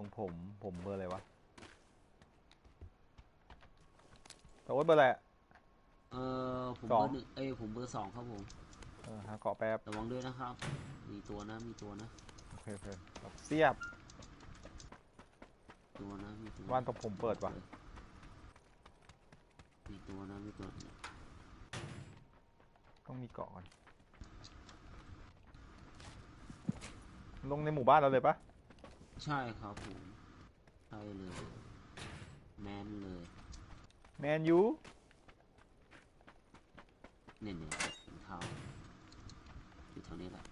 รงผมผมเบอร์อะไรวะโต๊ดเบอร์อะไรอะเออผมสอเบองร์หนึ่งเอ้ยผมเบอร์สองครับผมเออหาเกาะแป๊บระวังด้วยนะครับ มีตัวนะมีตัวนะโอเคโอเคครับเสียบตัวนะมีตัวว่านตรงผมเปิดว่ะมีตัวนะมีตัวต้องมีเกาะก่อนลงในหมู่บ้านเราเลยปะ ใช่ครับผมใช่เลย แมนเลยแมนยูเนี่ยเนี่ยถุงเท้าอยู่แถวนี้แหละ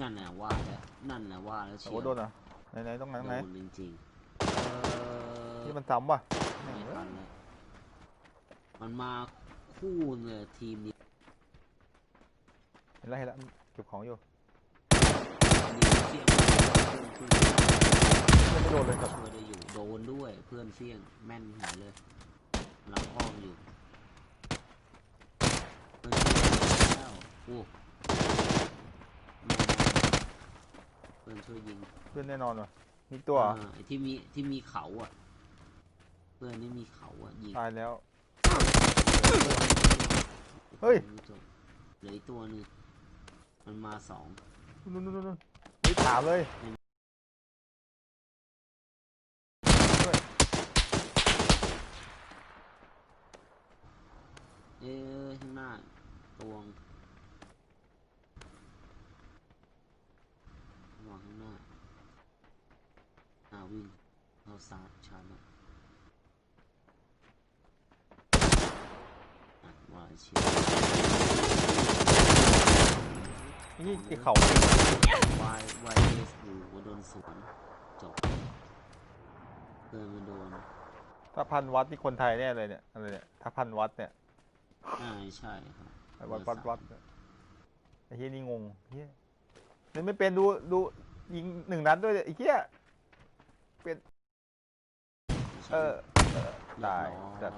นั่นน่ะว่าแล้วนั่นน่ะว่าแล้วเชีโอ้ยวโดนเหรอะไหนไหนต้องไหนตรงไหนโดนจริงๆเออที่มันซ้ำว่ะไม่ทันเลยมันมาคู่เลยทีมนี้ เห็นแล้วเห็นแล้วเก็บของอยู่มี เสี่ยงเพื่อนยังไม่โดนเลยครับช่วยได้อยู่โดนด้วยเพื่อนเสี่ยงแม่นหายเลยรับอ้อมอยู่เพื่อนเสี่ยงแล้วโอ้เพื่อนช่วยยิงเพื่อนแน่นอนว่ะมีตัวเหรออ่าไอ้ที่มีที่มีเขาอะ เพื่อนนี่มีเขาอะยิงตายแล้ว เฮ้ย เหลืออีกตัวหนึงมันมาสองนู่นนู่นนู่น นู่นไม่ถามเลยเอ้ยข้างหน้าตวงวางข้างหน้าอ่าวิ่งเราซาร์ชาร์จอะว่าเชียว นี่ไอเขาวายวายเอสอยู่โดนสวนจบเพื่อนมันโดนถ้าพันวัดนี่คนไทยแน่เลยเนี่ยอะไรเนี่ยถ้าพันวัดเนี่ยอ่าใช่ครับไอ้วัดวัดวัดเนี่ยไอ้เฮียนี่งงเฮียเล่นไม่เป็นดูดูยิงหนึ่งนัดด้วยเนี่ยไอ้เฮียเป็นเออเออเรียบตายร้อยจัด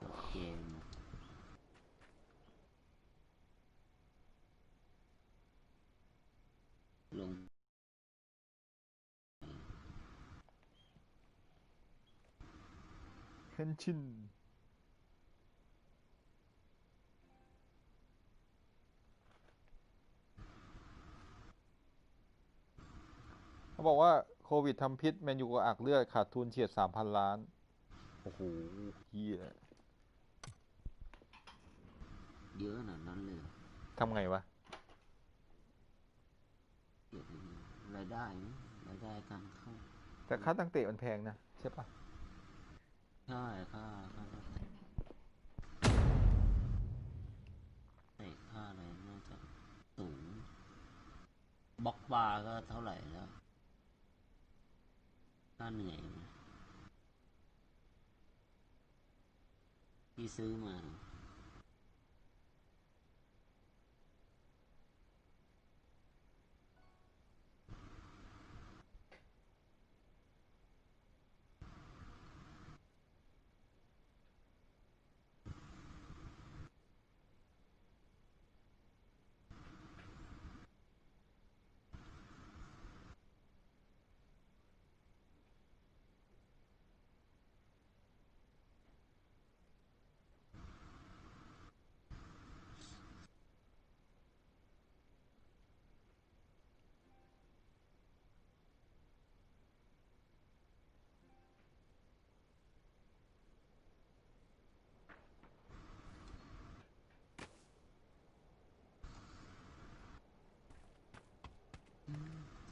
จบเกม ลง เฮนชิน เขาบอกว่าโควิดทำพิษแมนยูก็อักเลือด ขาดทุนเฉียดสามพันล้าน โอ้โหเฮียเยอะขนาดนั้นเลยเหรอทำไงวะ เกี่ยวกับราย ได้ไหมรายได้การเข้า แต่ค่าตั้งเตะมันแพงนะ ใช่ปะใช่ค่าค่าแต่ค่าอะไรน่าจะสูงบล็อกบาร์ก็เท่าไหร่แล้วค่าเหนื่อยไหมที่ซื้อมา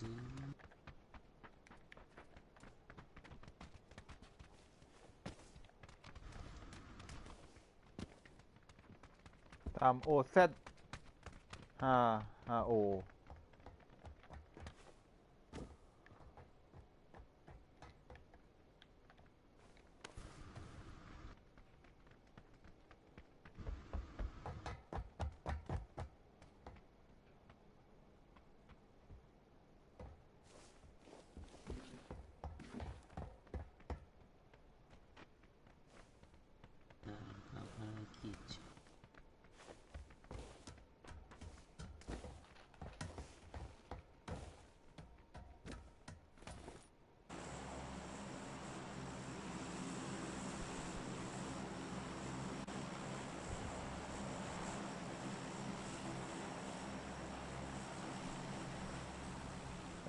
ซื้อ ตามโอเซห้าห้าโอนะครับภารกิจ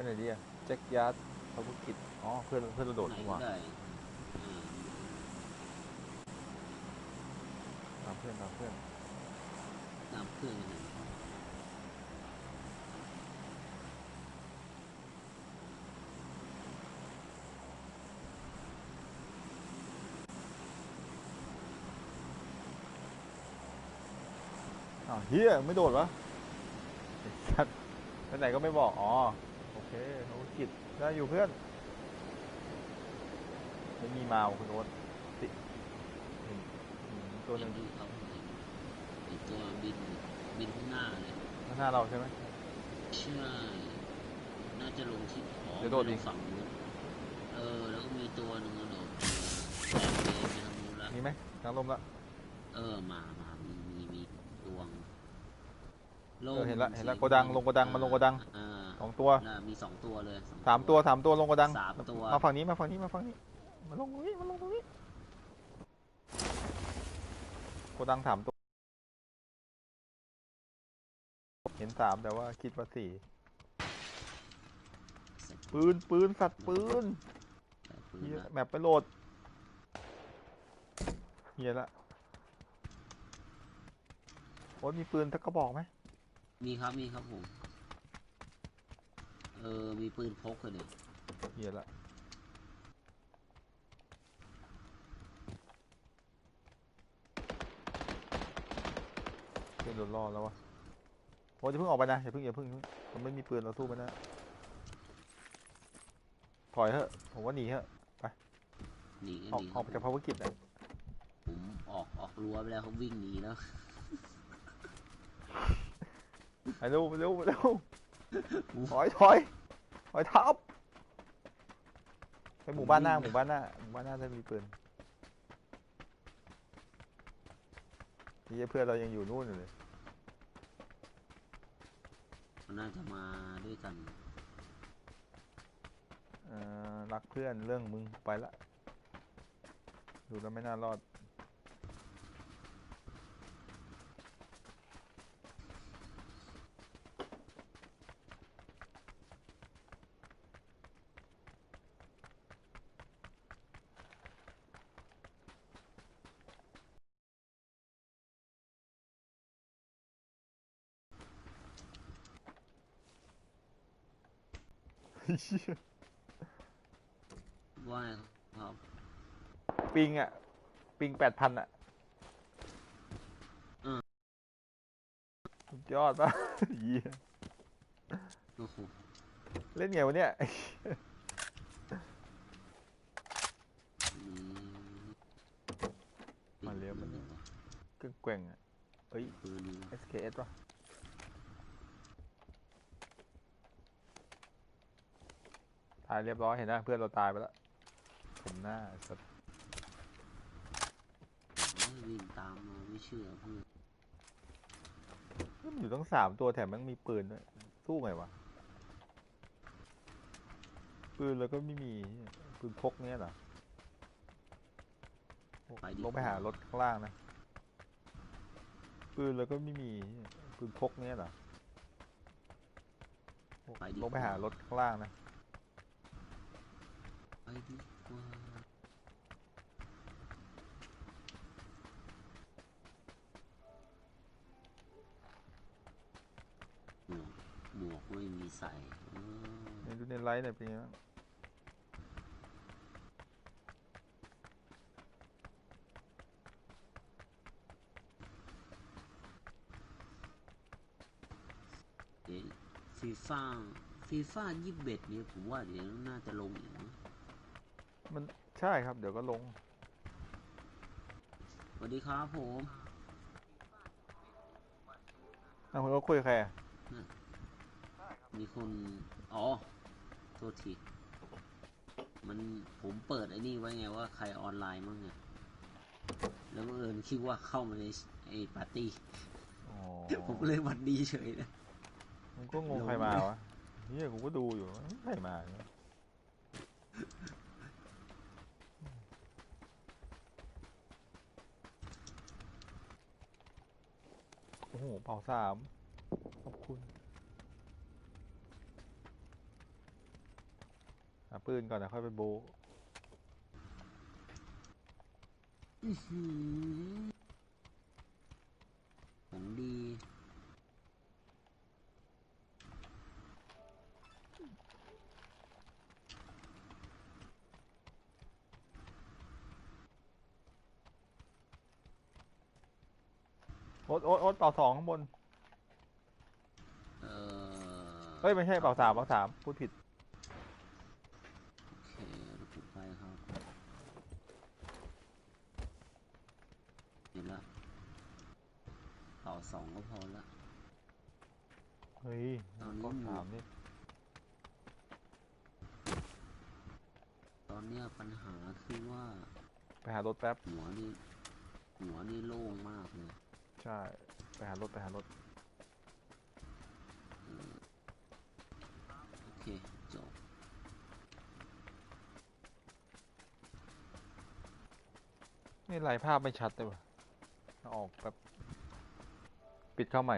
ไหนดีอะแจ็คยาร์ดภารกิจอ๋อเพื่อนเพื่อนเราโดดไหนนี่หก็ว่าได้อ่าตามเพื่อนตามเพื่อนตามเพื่อนกันหน่อยอ้าวเฮียไม่โดดวะไอ้สัตว์ไปไหนก็ไม่บอก อ๋อ โอเคภารกิจได้อยู่เพื่อน ไม่มีมาว่ะคุณโอ๊ตติอืมอืมตัวหนึ่งเห็นดูครับเห็นไอตัวบินบินข้างหน้าเลยข้างหน้าเราใช่ไหม ใช่น่าจะลงที่ขอเดี๋ยวโดดไปลอีงกฝั่งนู้นเออ แล้วก็มีตัวหนึ่งอะโดดแตกเลยไปทางนู้นละมีไหมทางลมละ เออมามามีมีมีดวงเออเห็นละเห็นละสียโกดังลงโกดังมาลงโกดัง อ่าส องตัวน่ะมีสองตัวเลยองสามตัวสามตัวลงกระดังสามตัวมาฝั่งนี้มาฝั่งนี้มาฝั่งนี้มาลงตรงนี้มาลงตรงนี้โกดังสามตัว เห็นสามแต่ว่าคิดว่าสี่ใส่ปืนปืนสัตว์ปืนใส่ปืนเฮียละแมปไปโหลดเฮียละโอ๊ตมีปืนสักกระบอกไหมมีครับมีครับผมเออ มีปืนพกเลยดิเฮียละเพื่อนโดนล่อแล้ววะโอ๊ตจะเพิ่งออกไปนะอย่าเพิ่งอย่าเพิ่งอย่าเพิ่งมันไม่มีปืนเราสู้มันนะถอยเถอะผมว่าหนีเถอะหนีออกหนีออกไปจากภารกิจนะผมออกออกรั้วไปแล้วเขาวิ่งหนีแล้ว ไปเร็วไปเร็วไปเร็ว ถอยถอยถอยทับไปหมู่บ้านหน้าหมู่บ้านหน้าหมู่บ้านหน้าจะมีปืนนี่เพื่อนเรายังอยู่นู่นอยู่เลยน่าจะมาด้วยกันเอ่อรักเพื่อนเรื่องมึงไปละ ดูแล้วไม่น่ารอด ว่าไงครับปิงอะ ปิงแปดพันอะอืมสุดยอดปะเยี่ยโอ้โหเล่นไงวะเนี่ยอืมมาเร็วมาเร็วกึ่งแกว่งอะเอ้ย ปืนนี้ SKS ป่ะ ตายเรียบร้อยเห็นนะเพื่อนเราตายไปแล้วผมหน้าไอ้สัสวิ่งตามมาไม่เชื่อเพื่อนมันอยู่ตั้งสามตัวแถมมันมีปืนด้วยสู้ไงวะปืนแล้วก็ไม่มีปืนพกเนี้ยเหรอลงไปหารถข้างล่างนะปืนแล้วก็ไม่มีปืนพกเนี้ยเหรอลงไปหารถข้างล่างนะ ไปดีกว่าหมวกหมวกไม่มีใส่เออในดูในไลฟ์หน่อยเป็นไงบ้างเดี๋ยวฟีฟ่าฟีฟ่ายี่สิบเอ็ดเนี่ยผมว่าเดี๋ยวน่าจะลงอีก มันใช่ครับ เดี๋ยวก็ลง สวัสดีครับผมอ้าวคุณก็คุยกับใครอะมีคนอ๋อ โทษที มันผมเปิดไอ้นี่ไว้ไงว่าใครออนไลน์มั่งไงแล้วบังเอิญคิดว่าเข้ามาในไอ้ปาร์ตี้ อ๋อผมก็เลยหวัดดีเฉยเลยมันก็งงใครมาวะเฮียกูก็ดูอยู่ใครมาเนี่ย โอ้เป่าสามขอบคุณหาปืนก่อนนะค่อยไปโบ อ๊ตโอ๊ตโอ๊ตเป่าสองข้างบน เออเฮ้ย ไม่ใช่เป่าสามเป่าสามพูดผิด โอเคเราปิดไปครับเห็นละเป่าสองก็พอละ เฮ้ยตอนนี้ เป่าหมสาดมนี่ตอนเนี้ยปัญหาคือว่า ไปหารถแป๊บ หัวนี่หัวนี่โล่งมากเลย ใช่ ไปหารถ ไปหารถ โอเคจบนี่ลายภาพไม่ชัดเลยว่ะเอาออกแป๊บปิดเข้าใหม่